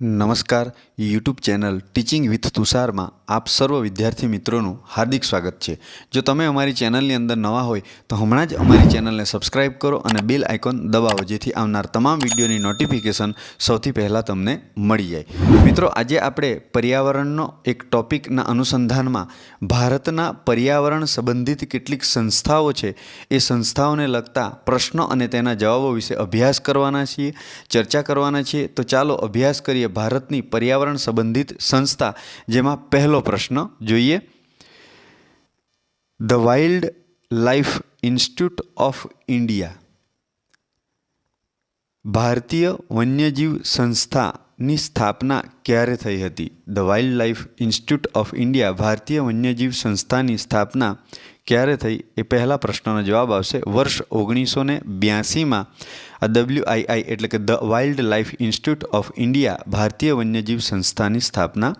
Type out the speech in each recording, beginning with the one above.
નમસ્કાર. YouTube channel teaching with તુષારમાં આપ સર્વ વિદ્યાર્થી મિત્રોનું હાર્દિક સ્વાગત છે. જો તમે અમારી ચેનલની અંદર નવા હોય, તો હમણાં જ અમારી ચેનલને સબસ્ક્રાઇબ કરો અને બેલ આઇકોન દબાવો, જેથી આવનાર તમામ વિડીયોની નોટિફિકેશન સૌથી પહેલાં તમને મળી જાય. મિત્રો, આજે આપણે પર્યાવરણનો એક ટોપિકના અનુસંધાનમાં ભારતના પર્યાવરણ સંબંધિત કેટલીક સંસ્થાઓ છે, એ સંસ્થાઓને લગતા પ્રશ્નો અને તેના જવાબો વિશે અભ્યાસ કરવાના છીએ, ચર્ચા કરવાના છીએ. તો ચાલો અભ્યાસ કરીએ ભારતની પર્યાવરણ સંબંધિત સંસ્થા, જેમાં પહેલો પ્રશ્ન જોઈએ. The wildlife institute of India ભારતીય વન્યજીવ સંસ્થાની સ્થાપના ક્યારે થઈ હતી? The wildlife institute of India ભારતીય વન્યજીવ સંસ્થાની સ્થાપના ક્યારે થઈ? એ પહેલા પ્રશ્નનો જવાબ આવશે વર્ષ ઓગણીસો ને બ્યાસીમાં. આ ડબલ્યુ આઈ આઈ એટલે કે the wildlife institute of India ભારતીય વન્યજીવ સંસ્થાની સ્થાપના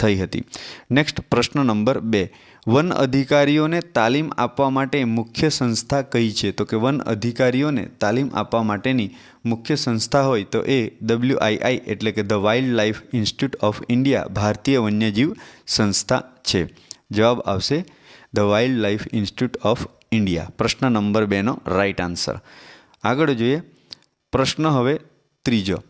થઈ હતી. નેક્સ્ટ પ્રશ્ન નંબર બે. વન અધિકારીઓને તાલીમ આપવા માટે મુખ્ય સંસ્થા કઈ છે? તો કે વન અધિકારીઓને તાલીમ આપવા માટેની મુખ્ય સંસ્થા હોય તો એ ડબલ્યુ આઈ આઈ એટલે કે the wildlife institute of India ભારતીય વન્યજીવ સંસ્થા છે. જવાબ આવશે the wildlife institute of India પ્રશ્ન નંબર બેનો રાઈટ આન્સર આગળ જોઈએ. પ્રશ્ન હવે ત્રીજો.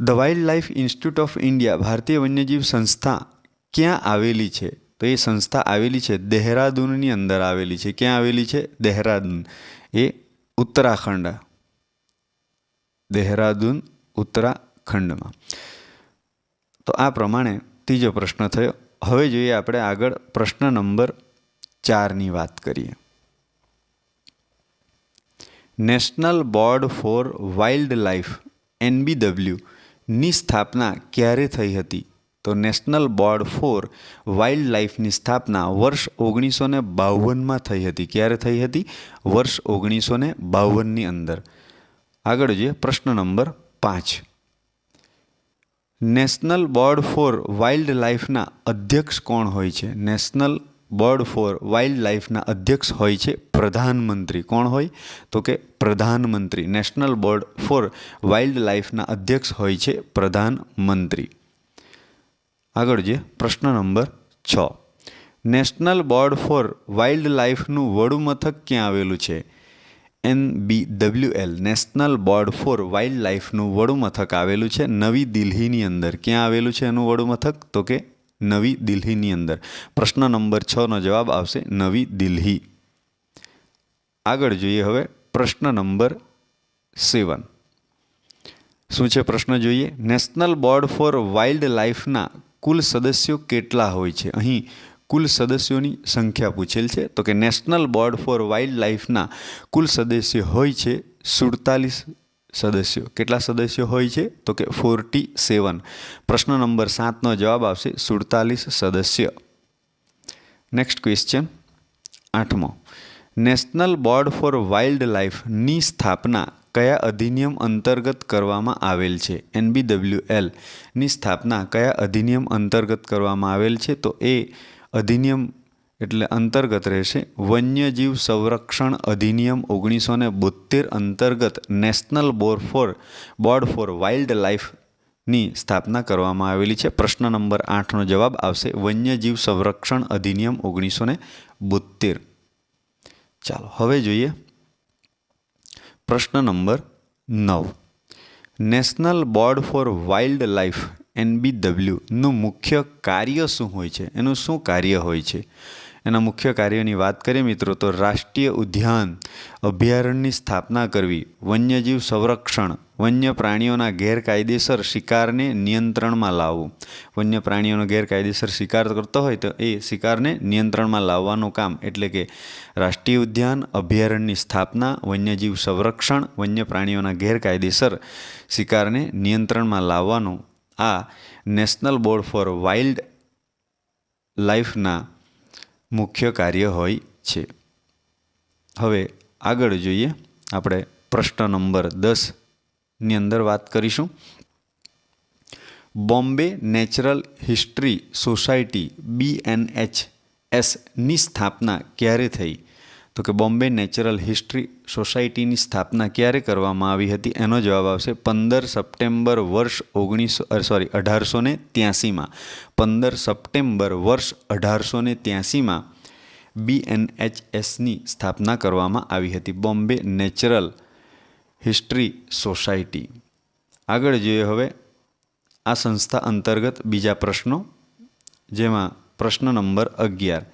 The wildlife institute of India ભારતીય વન્યજીવ સંસ્થા ક્યાં આવેલી છે? તો એ સંસ્થા આવેલી છે દહેરાદૂનની અંદર આવેલી છે. ક્યાં આવેલી છે? દહેરાદૂન. એ ઉત્તરાખંડ. દહેરાદૂન, ઉત્તરાખંડમાં. તો આ પ્રમાણે ત્રીજો પ્રશ્ન થયો. હવે જોઈએ આપણે આગળ પ્રશ્ન નંબર ચારની વાત કરીએ. National board for wildlife NBWL, ની સ્થાપના ક્યારે થઈ હતી? તો નેશનલ બોર્ડ ફોર વાઇલ્ડ લાઈફની સ્થાપના વર્ષ ઓગણીસો ને બાવનમાં થઈ હતી. ક્યારે થઈ હતી? વર્ષ ઓગણીસો ને બાવનની અંદર. આગળ જોઈએ પ્રશ્ન નંબર પાંચ. નેશનલ બોર્ડ ફોર વાઇલ્ડ લાઈફના અધ્યક્ષ કોણ હોય છે? નેશનલ બોર્ડ ફોર વાઇલ્ડ લાઈફના અધ્યક્ષ હોય છે પ્રધાનમંત્રી. કોણ હોય? તો કે પ્રધાનમંત્રી. નેશનલ બોર્ડ ફોર વાઇલ્ડ લાઈફના અધ્યક્ષ હોય છે પ્રધાનમંત્રી. આગળ જે પ્રશ્ન નંબર છ. નેશનલ બોર્ડ ફોર વાઇલ્ડ લાઈફનું વડું મથક ક્યાં આવેલું છે? N B W L national board for wild લાઈફનું વડુમથક આવેલું છે. નવી દિલ્હીની અંદર. ક્યાં આવેલું છે એનું વડુમથક તો કે નવી દિલ્હીની અંદર. પ્રશ્ન નંબર છનો જવાબ આવશે નવી દિલ્હી. આગળ જોઈએ હવે પ્રશ્ન નંબર સેવન. શું છે પ્રશ્ન જોઈએ? નેશનલ બોર્ડ ફોર વાઇલ્ડ લાઈફના કુલ સદસ્યો કેટલા હોય છે? અહીં કુલ સદસ્યોની સંખ્યા પૂછેલ છે. તો કે નેશનલ બોર્ડ ફોર વાઇલ્ડ લાઈફના કુલ સદસ્ય હોય છે સુડતાલીસ સદસ્યો. કેટલા સદસ્યો હોય છે? તો કે ફોર્ટી સેવન. પ્રશ્ન નંબર સાતનો જવાબ આવશે સુડતાલીસ સદસ્ય. નેક્સ્ટ ક્વેશ્ચન આઠમો. નેશનલ બોર્ડ ફોર વાઇલ્ડ લાઈફની સ્થાપના કયા અધિનિયમ અંતર્ગત કરવામાં આવેલ છે? એનબીડબ્લ્યુએલની સ્થાપના કયા અધિનિયમ અંતર્ગત કરવામાં આવેલ છે? તો એ અધિનિયમ એટલે અંતર્ગત રહેશે. વન્યજીવ સંરક્ષણ અધિનિયમ ઓગણીસો ને બોતેર અંતર્ગત national board for board for wild લાઈફની સ્થાપના કરવામાં આવેલી છે. પ્રશ્ન નંબર આઠનો જવાબ આવશે. વન્યજીવ સંરક્ષણ અધિનિયમ ઓગણીસો ને બોતેર ચાલો, હવે જોઈએ. પ્રશ્ન નંબર નવ. National board for wild life એનબીડબલ્યુનું મુખ્ય કાર્ય શું હોય છે? એનું શું કાર્ય હોય છે? એના મુખ્ય કાર્યોની વાત કરીએ મિત્રો, તો રાષ્ટ્રીય ઉદ્યાન અભયારણ્યની સ્થાપના કરવી, વન્યજીવ સંરક્ષણ વન્ય પ્રાણીઓના ગેરકાયદેસર શિકારને નિયંત્રણમાં લાવવું. વન્ય પ્રાણીઓનો ગેરકાયદેસર શિકાર કરતો હોય તો એ શિકારને નિયંત્રણમાં લાવવાનું કામ. એટલે કે રાષ્ટ્રીય ઉદ્યાન અભયારણ્યની સ્થાપના, વન્યજીવ સંરક્ષણ વન્ય પ્રાણીઓના ગેરકાયદેસર શિકારને નિયંત્રણમાં લાવવાનું આ નેશનલ બોર્ડ ફોર વાઇલ્ડ લાઈફના મુખ્ય કાર્ય હોય છે. હવે આગળ જોઈએ, આપણે પ્રશ્ન નંબર દસની અંદર વાત કરીશું. Bombay natural history society B N H એસની સ્થાપના ક્યારે થઈ? તો કે બોમ્બે નેચરલ હિસ્ટ્રી સોસાયટીની સ્થાપના ક્યારે કરવામાં આવી હતી? એનો જવાબ આવશે પંદર સપ્ટેમ્બર વર્ષ ઓગણીસો સોરી, અઢારસો ને ત્યાસીમાં. પંદર સપ્ટેમ્બર વર્ષ અઢારસો ને ત્યાસીમાં બીએનએચએસની સ્થાપના કરવામાં આવી હતી. Bombay natural history society. આગળ જોઈએ હવે આ સંસ્થા અંતર્ગત બીજા પ્રશ્નો, જેમાં પ્રશ્ન નંબર અગિયાર.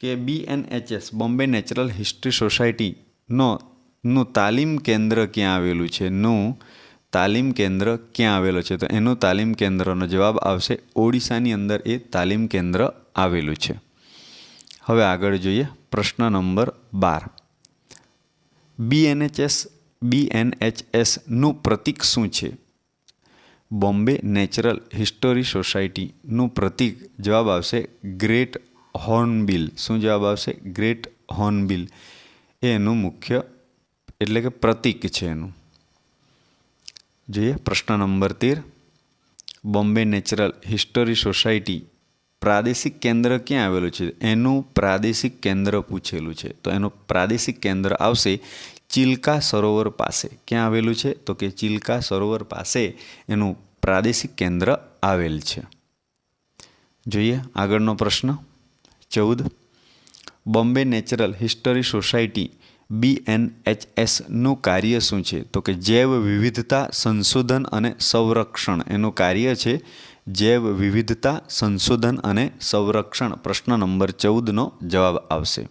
કે બીએનએચએસ બોમ્બે નેચરલ હિસ્ટ્રી સોસાયટીનો, નું તાલીમ કેન્દ્ર ક્યાં આવેલું છે? નું તાલીમ કેન્દ્ર ક્યાં આવેલું છે? તો એનું તાલીમ કેન્દ્રનો જવાબ આવશે ઓડિશાની અંદર એ તાલીમ કેન્દ્ર આવેલું છે. હવે આગળ જોઈએ પ્રશ્ન નંબર બાર. બીએનએચએસ બીએનએચએસનું પ્રતીક શું છે? બોમ્બે નેચરલ હિસ્ટોરી સોસાયટીનું પ્રતીક જવાબ આવશે ગ્રેટ હોર્નબિલ. શું જવાબ આવશે? Great hornbill. એ એનું મુખ્ય એટલે કે પ્રતીક છે એનું. જોઈએ, પ્રશ્ન નંબર તેર. બોમ્બે નેચરલ હિસ્ટોરી સોસાયટી પ્રાદેશિક કેન્દ્ર ક્યાં આવેલું છે? એનું પ્રાદેશિક કેન્દ્ર પૂછેલું છે. તો એનું પ્રાદેશિક કેન્દ્ર આવશે ચિલ્કા સરોવર પાસે. ક્યાં આવેલું છે? તો કે ચિલ્કા સરોવર પાસે એનું પ્રાદેશિક કેન્દ્ર આવેલ છે. જોઈએ, આગળનો પ્રશ્ન. ચૌદ, બોમ્બે નેચરલ હિસ્ટરી સોસાયટી બીએનએચએસનું કાર્ય શું છે? તો કે જૈવ વિવિધતા સંશોધન અને સંરક્ષણ. એનું કાર્ય છે જૈવ વિવિધતા સંશોધન અને સંરક્ષણ. પ્રશ્ન નંબર ચૌદનો જવાબ આવશે.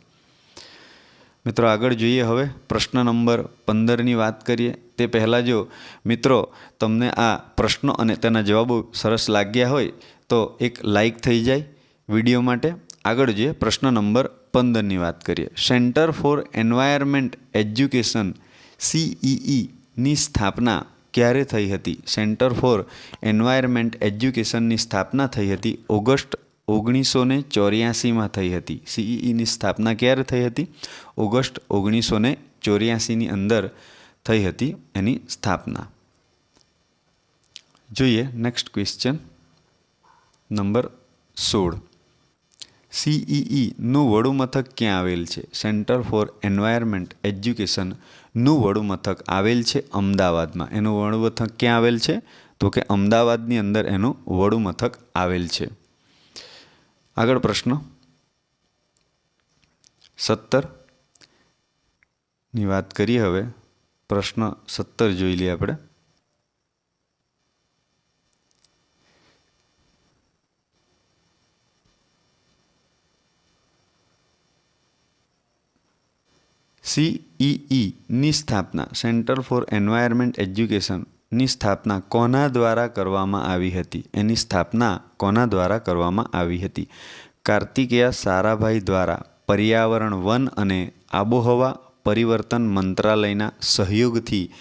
મિત્રો, આગળ જોઈએ હવે પ્રશ્ન નંબર પંદરની વાત કરીએ. તે પહેલાં જો મિત્રો, તમને આ પ્રશ્નો અને તેના જવાબો સરસ લાગ્યા હોય, તો એક લાઈક થઈ જાય વીડિયો માટે. આગળ જે પ્રશ્ન નંબર પંદરની વાત કરીએ. સેન્ટર ફોર એન્વાયરમેન્ટ એજ્યુકેશન સીઈઈની સ્થાપના ક્યારે થઈ હતી? સેન્ટર ફોર એન્વાયરમેન્ટ એજ્યુકેશનની સ્થાપના થઈ હતી ઓગસ્ટ ઓગણીસો ને ચોર્યાસીમાં થઈ હતી. સીઈઈની સ્થાપના ક્યારે થઈ હતી? ઓગસ્ટ ઓગણીસો ને ચોર્યાસીની અંદર થઈ હતી એની સ્થાપના. જોઈએ નેક્સ્ટ ક્વેશ્ચન નંબર સોળ. સીઈઈનું વડુ મથક ક્યાં આવેલ છે? સેન્ટર ફોર એન્વાયરમેન્ટ એજ્યુકેશનનું વડુ મથક આવેલ છે અમદાવાદમાં. એનું વડુ મથક ક્યાં આવેલ છે? તો કે અમદાવાદની અંદર એનું વડુ મથક આવેલ છે. આગળ પ્રશ્ન. સત્તરની વાત કરીએ હવે. પ્રશ્ન સત્તર જોઈ લઈએ આપણે. સીઈઈની સ્થાપના, સેન્ટર ફોર એન્વાયરમેન્ટ એજ્યુકેશનની સ્થાપના કોના દ્વારા કરવામાં આવી હતી? એની સ્થાપના કોના દ્વારા કરવામાં આવી હતી? કાર્તિકેયા સારાભાઈ દ્વારા પર્યાવરણ વન અને આબોહવા પરિવર્તન મંત્રાલયના સહયોગથી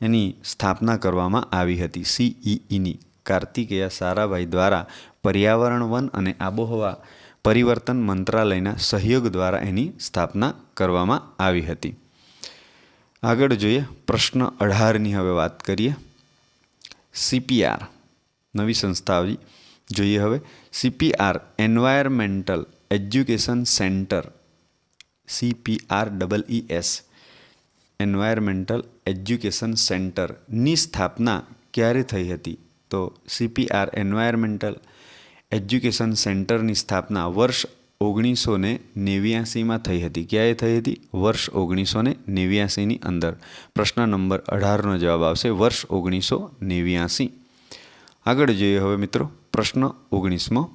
એની સ્થાપના કરવામાં આવી હતી, સીઈઈની. કાર્તિકેયા સારાભાઈ દ્વારા પર્યાવરણ વન અને આબોહવા પરિવર્તન મંત્રાલયના સહયોગ દ્વારા એની સ્થાપના કરવામાં આવી હતી. આગળ જોઈએ પ્રશ્ન અઢારની હવે વાત કરીએ. સીપીઆર, નવી સંસ્થા આવી. જોઈએ હવે, CPR environmental education centre CPR double E S environmental education સેન્ટરની સ્થાપના ક્યારે થઈ હતી? તો સીપીઆર એન્વાયરમેન્ટલ એજ્યુકેશન સેન્ટરની સ્થાપના વર્ષ ઓગણીસો ને નેવ્યાસીમાં થઈ હતી. ક્યારે થઈ હતી? વર્ષ ઓગણીસો ને નેવ્યાસીની અંદર. પ્રશ્ન નંબર અઢારનો જવાબ આવશે. વર્ષ ઓગણીસો નેવ્યાસી. આગળ જોઈએ હવે મિત્રો પ્રશ્ન ઓગણીસમો.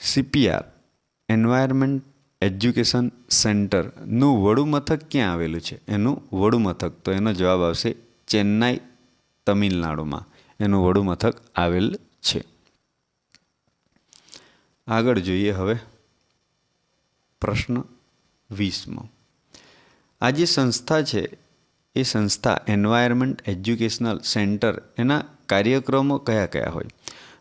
સીપીઆર, એન્વાયરમેન્ટ એજ્યુકેશન સેન્ટરનું વડુ મથક ક્યાં આવેલું છે? એનું વડુ મથક. તો એનો જવાબ આવશે ચેન્નાઈ તમિલનાડુમાં. એનું વડુ મથક આવેલ છે. આગળ જોઈએ હવે પ્રશ્ન વીસમો. આ જે સંસ્થા છે, એ સંસ્થા એન્વાયરમેન્ટ એજ્યુકેશનલ સેન્ટર એના કાર્યક્રમો કયા કયા હોય?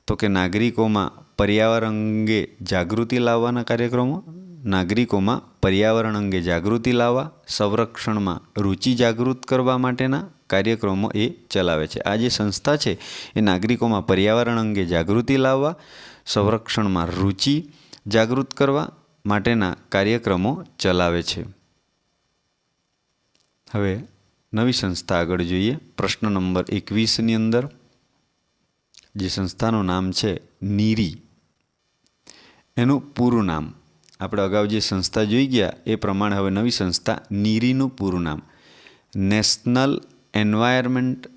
તો કે નાગરિકોમાં પર્યાવરણ અંગે જાગૃતિ લાવવાના કાર્યક્રમો નાગરિકોમાં પર્યાવરણ અંગે જાગૃતિ લાવવા, સંરક્ષણમાં રુચિ જાગૃત કરવા માટેના કાર્યક્રમો એ ચલાવે છે. આ જે સંસ્થા છે, એ નાગરિકોમાં પર્યાવરણ અંગે જાગૃતિ લાવવા, સંરક્ષણમાં રુચિ જાગૃત કરવા માટેના કાર્યક્રમો ચલાવે છે. હવે નવી સંસ્થા આગળ જોઈએ. પ્રશ્ન નંબર એકવીસની અંદર, જે સંસ્થાનું નામ છે નીરી. એનું પૂરું નામ આપણે અગાઉ જે સંસ્થા જોઈ ગયા, એ પ્રમાણે હવે નવી સંસ્થા નીરીનું પૂરું નામ. National environment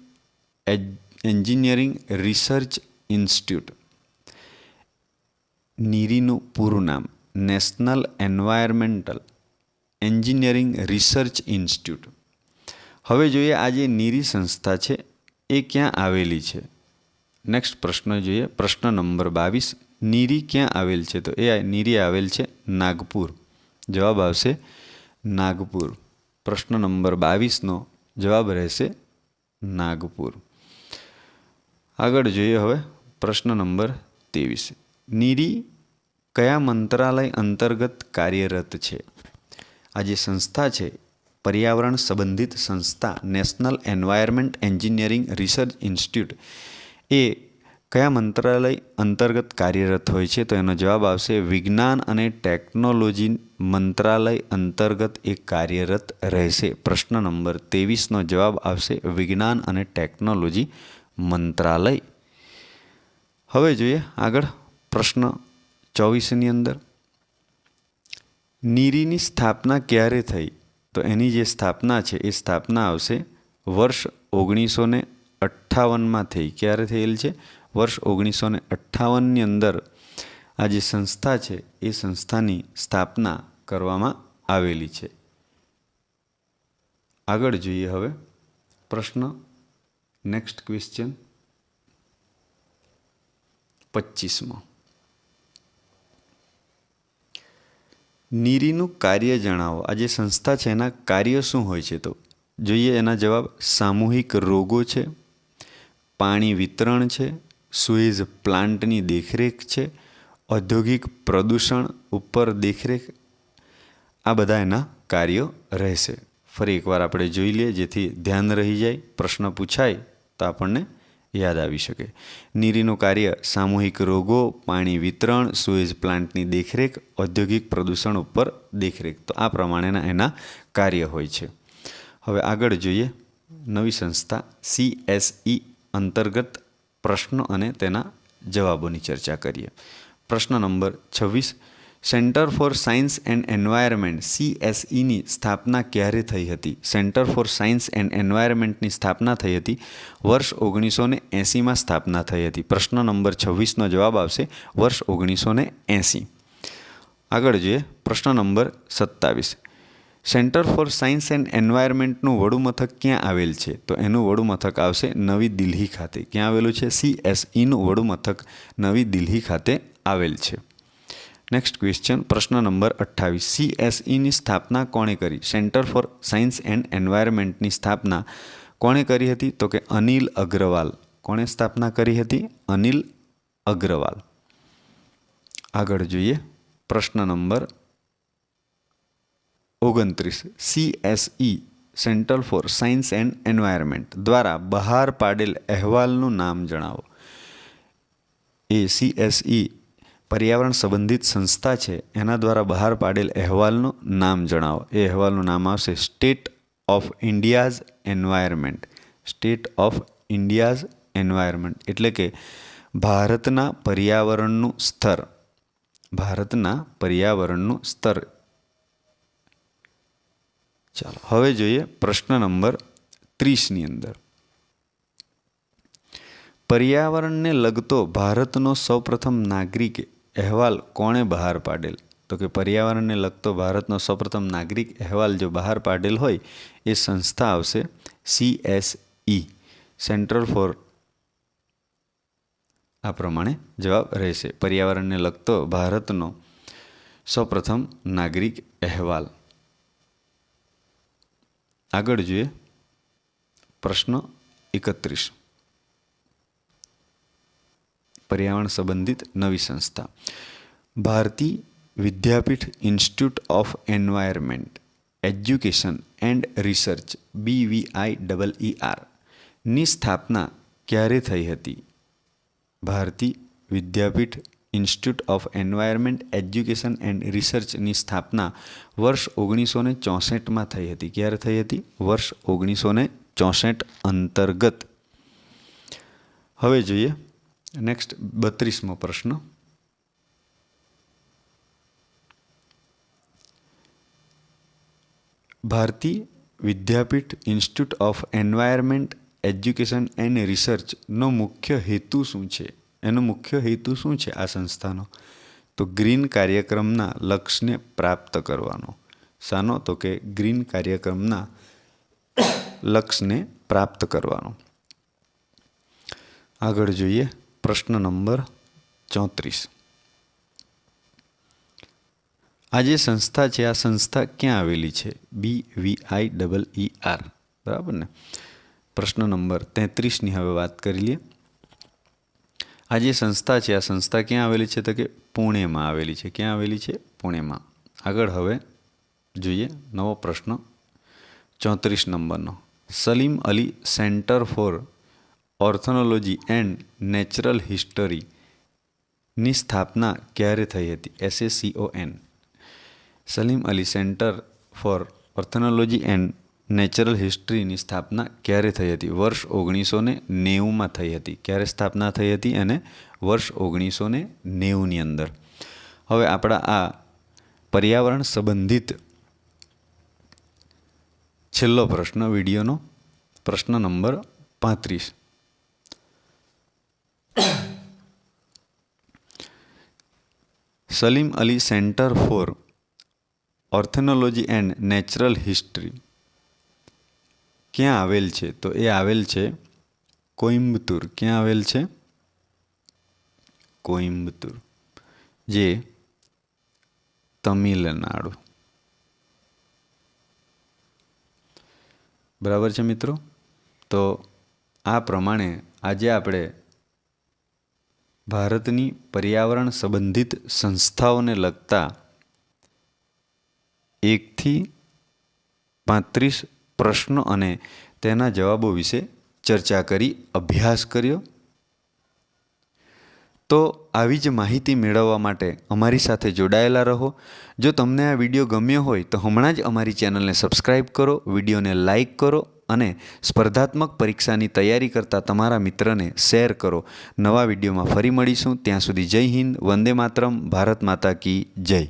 engineering research institute. નીરીનું પૂરું નામ. National environmental engineering research institute. હવે જોઈએ આ જે નીરી સંસ્થા છે, એ ક્યાં આવેલી છે? નેક્સ્ટ પ્રશ્ન જોઈએ. પ્રશ્ન નંબર બાવીસ. નીરી ક્યાં આવેલ છે? તો એ નીરી આવેલ છે નાગપુર. જવાબ આવશે નાગપુર. પ્રશ્ન નંબર બાવીસનો જવાબ રહેશે નાગપુર. આગળ જોઈએ હવે પ્રશ્ન નંબર ત્રેવીસ. નીરી કયા મંત્રાલય અંતર્ગત કાર્યરત છે? આ જે સંસ્થા છે, પર્યાવરણ સંબંધિત સંસ્થા, national environment engineering research institute, એ કયા મંત્રાલય અંતર્ગત કાર્યરત હોય છે? તો એનો જવાબ આવશે, વિજ્ઞાન અને ટેકનોલોજી મંત્રાલય અંતર્ગત એ કાર્યરત રહેશે. પ્રશ્ન નંબર ત્રેવીસનો જવાબ આવશે, વિજ્ઞાન અને ટેકનોલોજી મંત્રાલય. હવે જોઈએ આગળ પ્રશ્ન ચોવીસની અંદર. નીરીની સ્થાપના ક્યારે થઈ? તો એની જે સ્થાપના છે, એ સ્થાપના આવશે વર્ષ ઓગણીસો ને અઠ્ઠાવનમાં થઈ. ક્યારે થયેલ છે? વર્ષ ઓગણીસો ને અઠ્ઠાવનની અંદર આ જે સંસ્થા છે, એ સંસ્થાની સ્થાપના કરવામાં આવેલી છે. આગળ જોઈએ હવે પ્રશ્ન નેક્સ્ટ ક્વેશ્ચન પચીસમો. નીરીનું કાર્ય જણાવો. આ જે સંસ્થા છે, એના કાર્ય શું હોય છે તો? જોઈએ એના જવાબ. સામૂહિક રોગો છે, પાણી વિતરણ છે સુએઝ પ્લાન્ટની દેખરેખ છે, ઔદ્યોગિક પ્રદૂષણ ઉપર દેખરેખ. આ બધા એના કાર્યો રહેશે. ફરી એકવાર આપણે જોઈ લઈએ, જેથી ધ્યાન રહી જાય, પ્રશ્ન પૂછાય તો આપણને યાદ આવી શકે. નીરીનું કાર્ય સામૂહિક રોગો, પાણી વિતરણ સુએઝ પ્લાન્ટની દેખરેખ, ઔદ્યોગિક પ્રદૂષણ ઉપર દેખરેખ. તો આ પ્રમાણેના એના કાર્ય હોય છે. હવે આગળ જોઈએ નવી સંસ્થા સીએસઈ અંતર્ગત પ્રશ્નો અને તેના જવાબોની ચર્ચા કરીએ. પ્રશ્ન નંબર છવ્વીસ. Centre for science and environment, સીએસઈની સ્થાપના ક્યારે થઈ હતી? સેન્ટર ફોર સાયન્સ એન્ડ એન્વાયરમેન્ટની સ્થાપના થઈ હતી. વર્ષ ઓગણીસો ને એંસીમાં સ્થાપના થઈ હતી. પ્રશ્ન નંબર છવ્વીસનો જવાબ આવશે વર્ષ ઓગણીસો ને એંસી. આગળ જોઈએ. પ્રશ્ન નંબર સત્તાવીસ. સેન્ટર ફોર સાયન્સ એન્ડ એન્વાયરમેન્ટનું વડું મથક ક્યાં આવેલ છે? તો એનું વડું મથક આવશે નવી દિલ્હી ખાતે. ક્યાં આવેલું છે? સીએસઈનું વડું મથક નવી દિલ્હી ખાતે આવેલ છે. નેક્સ્ટ ક્વેશ્ચન પ્રશ્ન નંબર અઠ્ઠાવીસ. સીએસઈની સ્થાપના કોણે કરી? સેન્ટર ફોર સાયન્સ એન્ડ એન્વાયરમેન્ટની સ્થાપના કોણે કરી હતી? તો કે અનિલ અગ્રવાલ. કોણે સ્થાપના કરી હતી? અનિલ અગ્રવાલ. આગળ જોઈએ. પ્રશ્ન નંબર ઓગણત્રીસ CSE centre for science and environment દ્વારા બહાર પાડેલ અહેવાલનું નામ જણાવો. એ સીએસઈ પર્યાવરણ સંબંધિત સંસ્થા છે, એના દ્વારા બહાર પાડેલ અહેવાલનું નામ જણાવો. એ અહેવાલનું નામ આવશે state of India's environment state of India's environment એટલે કે ભારતના પર્યાવરણનું સ્તર. ભારતના પર્યાવરણનું સ્તર. ચાલો, હવે જોઈએ પ્રશ્ન નંબર ત્રીસની અંદર. પર્યાવરણને લગતો ભારતનો સૌપ્રથમ નાગરિક અહેવાલ કોણે બહાર પાડેલ? તો કે પર્યાવરણને લગતો ભારતનો સૌપ્રથમ નાગરિક અહેવાલ જો બહાર પાડેલ હોય, એ સંસ્થા આવશે સીએસઈ સેન્ટ્રલ ફોર આ પ્રમાણે જવાબ રહેશે. પર્યાવરણને લગતો ભારતનો સૌપ્રથમ નાગરિક અહેવાલ. આગળ જોઈએ. પ્રશ્ન એકત્રીસ. પર્યાવરણ સંબંધિત નવી સંસ્થા. Bharati Vidyapeeth institute of environment, education and research BVI double આરની સ્થાપના ક્યારે થઈ હતી? Bharati Vidyapeeth institute of environment education and રિસર્ચની સ્થાપના વર્ષ ઓગણીસો ને ચોસઠમાં થઈ હતી. ક્યારે થઈ હતી? વર્ષ ઓગણીસો ને ચોસઠ અંતર્ગત. હવે જોઈએ નેક્સ્ટ બત્રીસમો પ્રશ્ન. Bharati Vidyapeeth institute of environment education and રિસર્ચનો મુખ્ય હેતુ શું છે? એનો મુખ્ય હેતુ શું છે આ સંસ્થાનો? તો ગ્રીન કાર્યક્રમના લક્ષ્યને પ્રાપ્ત કરવાનો. શાનો? તો કે ગ્રીન કાર્યક્રમના લક્ષ્યને પ્રાપ્ત કરવાનો. આગળ જોઈએ પ્રશ્ન નંબર ચોત્રીસ. આ જે સંસ્થા છે, આ સંસ્થા ક્યાં આવેલી છે? બી વી આઈ ડબલ ઈ આર બરાબર ને? પ્રશ્ન નંબર તેત્રીસની હવે વાત કરી લઈએ. આ જે સંસ્થા છે, આ સંસ્થા ક્યાં આવેલી છે તો કે પુણેમાં આવેલી છે. ક્યાં આવેલી છે? પુણેમાં. આગળ હવે જોઈએ નવો પ્રશ્ન. ચોત્રીસ નંબરનો. Salim Ali centre for ornithology and natural હિસ્ટરીની સ્થાપના ક્યારે થઈ હતી? SACON Salim Ali centre for ornithology and natural હિસ્ટ્રીની સ્થાપના ક્યારે થઈ હતી? વર્ષ ઓગણીસો ને નેવુંમાં થઈ હતી. ક્યારે સ્થાપના થઈ હતી અને વર્ષ ઓગણીસો ને નેવુંની અંદર? હવે આપણા આ પર્યાવરણ સંબંધિત છેલ્લો પ્રશ્ન, વિડીયોનો પ્રશ્ન નંબર પાંત્રીસ. Salim Ali centre for ornithology and natural history. ક્યાં આવેલ છે? તો એ આવેલ છે કોઇમ્બતુર. ક્યાં આવેલ છે? કોઇમ્બતુર. જે તમિલનાડુ. બરાબર છે મિત્રો? તો આ પ્રમાણે આજે આપણે ભારતની પર્યાવરણ સંબંધિત સંસ્થાઓને લગતા એકથી પાંત્રીસ પ્રશ્નો અને તેના જવાબો વિશે ચર્ચા કરી, અભ્યાસ કર્યો. તો આવી જ માહિતી મેળવવા માટે અમારી સાથે જોડાયેલા રહો. જો તમને આ વીડિયો ગમ્યો હોય તો હમણાં જ અમારી ચેનલને સબસ્ક્રાઈબ કરો, વિડીયોને લાઇક કરો અને સ્પર્ધાત્મક પરીક્ષાની તૈયારી કરતા તમારા મિત્રને શેર કરો. નવા વિડીયોમાં ફરી મળીશું. ત્યાં સુધી જય હિન્દ, વંદે માતરમ, ભારત માતા કી જય.